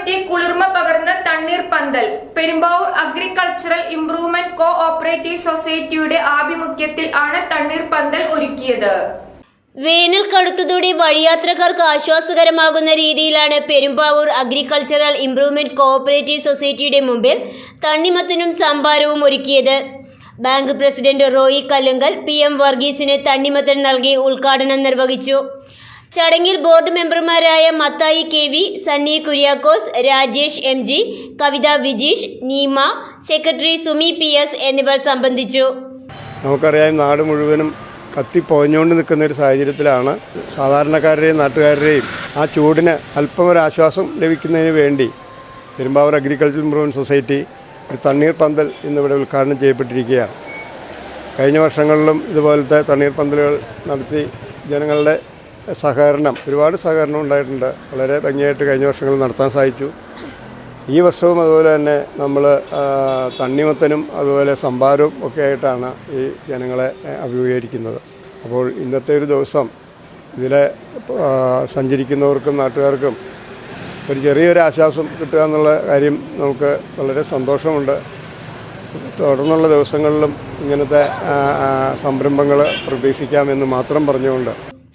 മനസ്സിനുമെത്തി കുളിർമ പകർന്ന് തണ്ണീർ പന്തൽ. Perumbavoor agricultural improvement cooperative സൊസൈറ്റിയുടെ ആഭിമുഖ്യത്തിൽ ആണ് തണ്ണീർ പന്തൽ ഒരുക്കിയത്. വേനൽ കടുത്തതോടെ വഴിയാത്രക്കാർക്ക് ആശ്വാസകരമാകുന്ന രീതിയിലാണ് പെരുമ്പാവൂർ അഗ്രികൾച്ചറൽ ഇംപ്രൂവ്മെന്റ് കോഓപ്പറേറ്റീവ് സൊസൈറ്റിയുടെ മുമ്പിൽ തണ്ണിമത്തനും സംഭാരവും ഒരുക്കിയത്. Bank president Roy Kallungal P M വർഗീസിന് തണ്ണിമത്തൻ നൽകി ഉദ്ഘാടനം നിർവഹിച്ചു. ചടങ്ങിൽ ബോർഡ് മെമ്പർമാരായ Mathai K V Sunny Kuriakose Rajesh M G Kavitha Vijeesh Neema secretary Sumi P S എന്നിവർ സംബന്ധിച്ചു. നമുക്കറിയാം നാട് മുഴുവനും കത്തിപ്പോഞ്ഞുകൊണ്ട് നിൽക്കുന്ന ഒരു സാഹചര്യത്തിലാണ് സാധാരണക്കാരുടെയും നാട്ടുകാരുടെയും ആ ചൂടിന് അല്പം ഒരു ആശ്വാസം ലഭിക്കുന്നതിന് വേണ്ടി പെരുമ്പാവൂർ അഗ്രികൾച്ചർ ഇംപ്രൂവ്മെന്റ് സൊസൈറ്റി ഒരു തണ്ണീർ പന്തൽ ഇന്നിവിടെ ഉദ്ഘാടനം ചെയ്യപ്പെട്ടിരിക്കുകയാണ്. കഴിഞ്ഞ വർഷങ്ങളിലും ഇതുപോലത്തെ തണ്ണീർ പന്തലുകൾ നടത്തി ജനങ്ങളുടെ സഹകരണം ഒരുപാട് സഹകരണം ഉണ്ടായിട്ടുണ്ട്. വളരെ ഭംഗിയായിട്ട് കഴിഞ്ഞ വർഷങ്ങൾ നടത്താൻ സാധിച്ചു. ഈ വർഷവും അതുപോലെ തന്നെ നമ്മൾ തണ്ണിമത്തനും അതുപോലെ സംഭാരവും ഒക്കെ ആയിട്ടാണ് ഈ ജനങ്ങളെ അഭിമുഖീകരിക്കുന്നത്. അപ്പോൾ ഇന്നത്തെ ഒരു ദിവസം ഇതിലെ സഞ്ചരിക്കുന്നവർക്കും നാട്ടുകാർക്കും ഒരു ചെറിയൊരു ആശ്വാസം കിട്ടുക എന്നുള്ള കാര്യം നമുക്ക് വളരെ സന്തോഷമുണ്ട്. തുടർന്നുള്ള ദിവസങ്ങളിലും ഇങ്ങനത്തെ സംരംഭങ്ങൾ പ്രതീക്ഷിക്കാമെന്ന് മാത്രം പറഞ്ഞുകൊണ്ട്